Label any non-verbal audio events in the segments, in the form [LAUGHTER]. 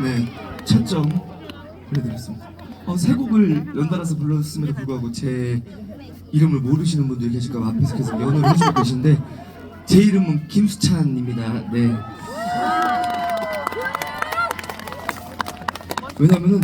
네, 첫점 보내드렸습니다. 어, 세 곡을 연달아서 불렀음에도 불구하고 제 이름을 모르시는 분들이 계실까 봐 앞에서 계속 연호를 해주고 계신데 제 이름은 김수찬입니다. 네. 왜냐면은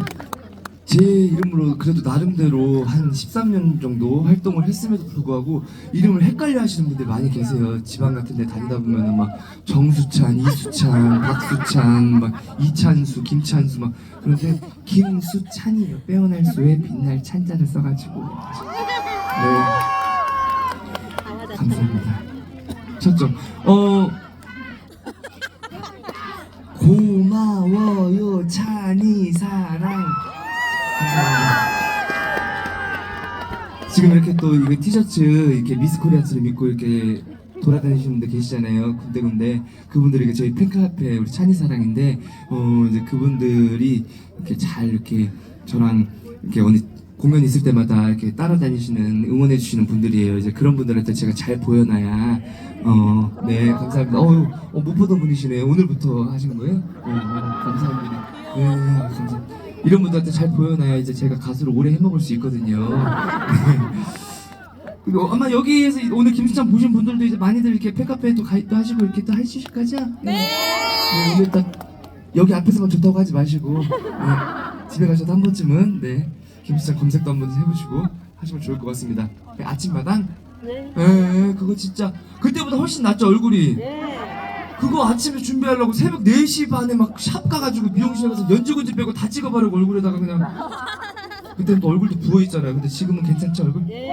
제 이름으로 그래도 나름대로 한 13년 정도 활동을 했음에도 불구하고 이름을 헷갈려 하시는 분들 많이 계세요. 지방 같은 데 다니다 보면은 막 정수찬, 이수찬, 박수찬, 막 이찬수, 김찬수 막 그런데 김수찬이에요. 빼어날 수에 빛날 찬자를 써가지고 네 감사합니다. 첫점 어 고마워요 찬이 사랑 지금 이렇게 또 이거 티셔츠 이렇게 미스 코리아처럼 입고 이렇게 돌아다니시는 분들 계시잖아요. 군데군데 그분들이 저희 팬카페 우리 찬이 사랑인데 어 이제 그분들이 이렇게 잘 이렇게 저랑 이렇게 어느 공연 있을 때마다 이렇게 따라다니시는 응원해 주시는 분들이에요. 이제 그런 분들한테 제가 잘 보여놔야 어네 감사합니다. 어유 어, 못 보던 분이시네요. 오늘부터 하신 거예요? 네, 감사합니다. 네 감사합니다. 이런 분들한테 잘 보여놔야 이제 제가 가수를 오래 해먹을 수 있거든요. [LAUGHS] 그리고 아마 여기에서 오늘 김수찬 보신 분들도 이제 많이들 이렇게 팬카페에 또 가입도 하시고 이렇게 또 하실 거죠? 네. 네, 오늘 딱 여기 앞에서만 좋다고 하지 마시고 네, 집에 가셔도 한 번쯤은 네 김수찬 검색도 한번 해보시고 하시면 좋을 것 같습니다. 네, 아침마당? 네. 네, 그거 진짜 그때보다 훨씬 낫죠 얼굴이. 네. 그거 아침에 준비하려고 새벽 4시 반에 막 샵 가가지고 미용실에 가서 연지곤지 빼고 다 찍어바르고 얼굴에다가 그냥 그때는 또 얼굴도 부어있잖아요 근데 지금은 괜찮죠 얼굴? 네.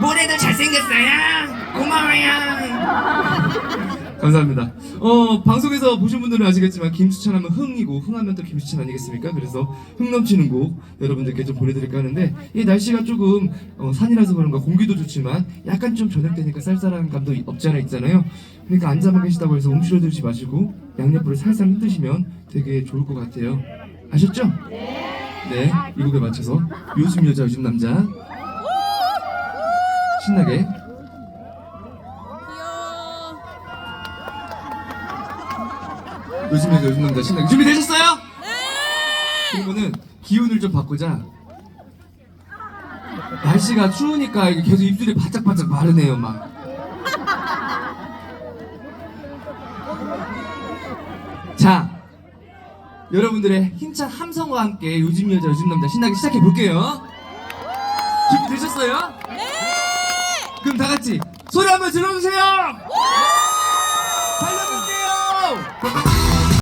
모래도 잘생겼어요 고마워요 감사합니다. 어 방송에서 보신 분들은 아시겠지만 김수찬 하면 흥이고 흥하면 또 김수찬 아니겠습니까? 그래서 흥 넘치는 곡 여러분들께 좀 보내드릴까 하는데 이 날씨가 조금 어, 산이라서 그런가 공기도 좋지만 약간 좀 저녁 되니까 쌀쌀한 감도 없지 않아 있잖아요. 그러니까 앉아만 계시다고 해서 움츠러 들지 마시고 양옆으로 살살 흔드시면 되게 좋을 것 같아요. 아셨죠? 네, 이 곡에 맞춰서 요즘 여자 요즘 남자 신나게 요즘 여자 요즘 남자 신나게 준비되셨어요? 네. 그러면은 기운을 좀 바꾸자. 날씨가 추우니까 이게 계속 입술이 바짝바짝 마르네요, 막. 자, 여러분들의 힘찬 함성과 함께 요즘 여자 요즘 남자 신나게 시작해 볼게요. 준비 되셨어요? 네. 그럼 다 같이 소리 한번 질러주세요.